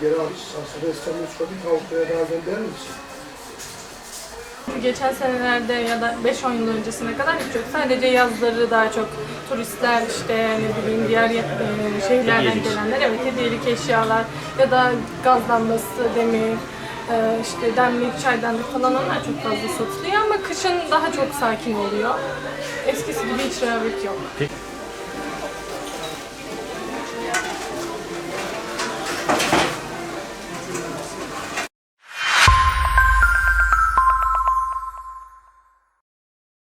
Geri alış, sarsıda İstanbul'u çıkardık, Avrupa'ya daha gönder misin? Geçen senelerde ya da 5-10 yıl öncesine kadar hiç yok. Sadece yazları daha çok turistler işte ne bileyim diğer e, şehirlerden gelenler evet hediyelik eşyalar ya da gaz lambası, demir, e, işte demlik, çaydanlık falan onlar çok fazla satılıyor ama kışın daha çok sakin oluyor. Eskisi gibi hiç rağbet yok. Peki